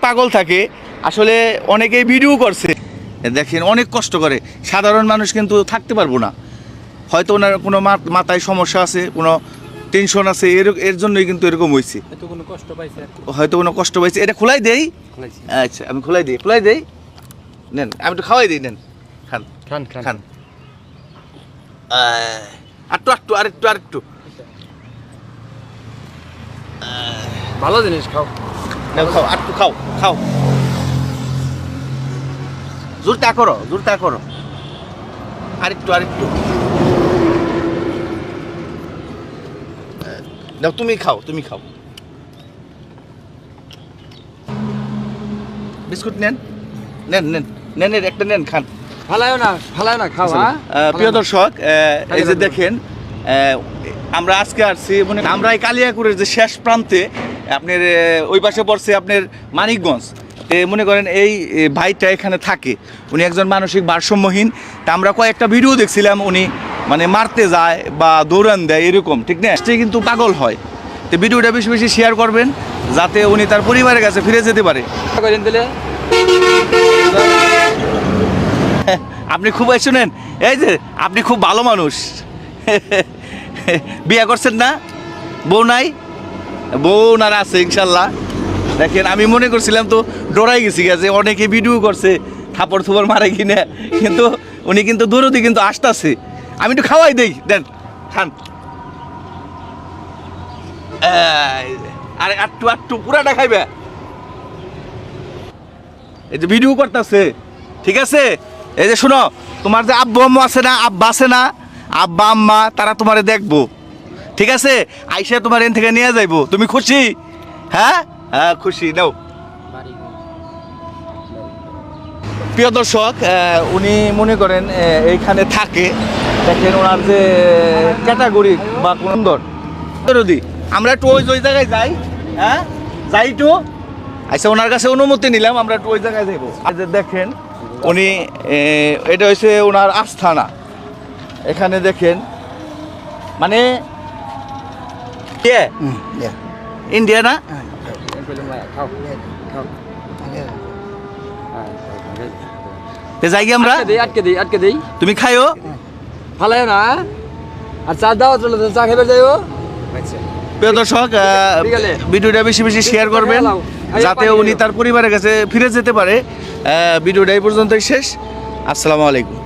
পাগল থাকে আসলে অনেকেই ভিডিও করছে। দেখেন অনেক কষ্ট করে। সাধারণ মানুষ কিন্তু থাকতে পারব না। হয়তো ওনার কোনো মা- মাথায় সমস্যা আছে কোনো টেনশন আছে এর এর জন্যই কিন্তু এরকম হয়েছে এত কোনো কষ্ট পাইছে হয়তো কোনো কষ্ট পাইছে। এটা খোলাই দেই? আচ্ছা আমি খোলাই দিই। খোলাই দেই? নেন আমি একটু খাওয়াই দিই নেন। খান। খান খান। আটটু আটটু আরেকটু আরেকটু। ভালো জিনিস খাও। নাও খাও আটটু খাও খাও। জোর তা করো জোর তা করো। আরেকটু আরেকটু। নাও তুমি খাও তুমি খাও। বিস্কুট নেন নেন নেন নেন একটা নেন খান। ফালায়ও না ফালায়ও না খাও হ্যাঁ? প্রিয় দর্শক এই যে দেখেন আমরা আজকে আসছি মানে আমরা এই কালিয়াকুরের যে শেষ প্রান্তে আপনার ওই পাশে পড়ছে আপনার মানিকগঞ্জ। মনে করেন এই ভাইটা এখানে থাকে। উনি একজন মানসিক ভারসাম্যহীন। তা আমরা কয়েকটা ভিডিও দেখছিলাম, উনি মানে মারতে যায় বা দৌড়ান দেয়, এরকম, ঠিক না? সে কিন্তু পাগল হয়। তো ভিডিওটা বেশি বেশি শেয়ার করবেন, যাতে উনি তার পরিবারের কাছে ফিরে যেতে পারে। আপনি খুব শুনেন, এই যে আপনি খুব ভালো মানুষ। বিয়ে করছেন না? বউ নাই? বউ না আছে, ইনশাল্লাহ। দেখেন, আমি মনে করছিলাম তো ডরাই গেছি গেছে অনেকে ভিডিও করছে, থাপড় থুপড় মারে কিনে। কিন্তু উনি কিন্তু দূরদি কিন্তু আসতেছে। আমি একটু খাওয়াই দেই, দেন, খান। আরে আটটু আটটু, পুরাটা খাইবে। এই যে ভিডিও করতেছে, ঠিক আছে? এই যে শোনো, তোমার যে আব্বু আম্মু আছে না, আব্বা আছে না, আব্বা, আম্মা, তারা তোমারে দেখব। ঠিক আছে? আইসা তোমার এন থেকে নিয়ে যাইবো। তুমি খুশি? হ্যাঁ? হ্যাঁ খুশি। নাও। প্রিয় দর্শক উনি মনে করেন এইখানে থাকে। দেখেন ওনার যে ক্যাটাগরি বা সুন্দর। যদি আমরা একটু ওই ওই জায়গায় যাই। হ্যাঁ? যাই একটু। আচ্ছা ওনার কাছে অনুমতি নিলাম, আমরা একটু ওই জায়গায় যাইবো। আর যে দেখেন, উনি এটা হচ্ছে ওনার আস্থানা। এখানে দেখেন মানে ইন্ডিয়া খাও তে যাই গিয়ে আমরা আটকে দেই আটকে দেই আটকে দেই তুমি খাইও ফালায়ও না আর চা দাও চলে চা খেবে যাইও আচ্ছা প্রিয় দর্শক। ভিডিওটা বেশি বেশি শেয়ার করবেন। যাতে উনি। তার পরিবারের কাছে ফিরে যেতে পারে। ভিডিওটা এই পর্যন্তই শেষ। আসসালামু আলাইকুম।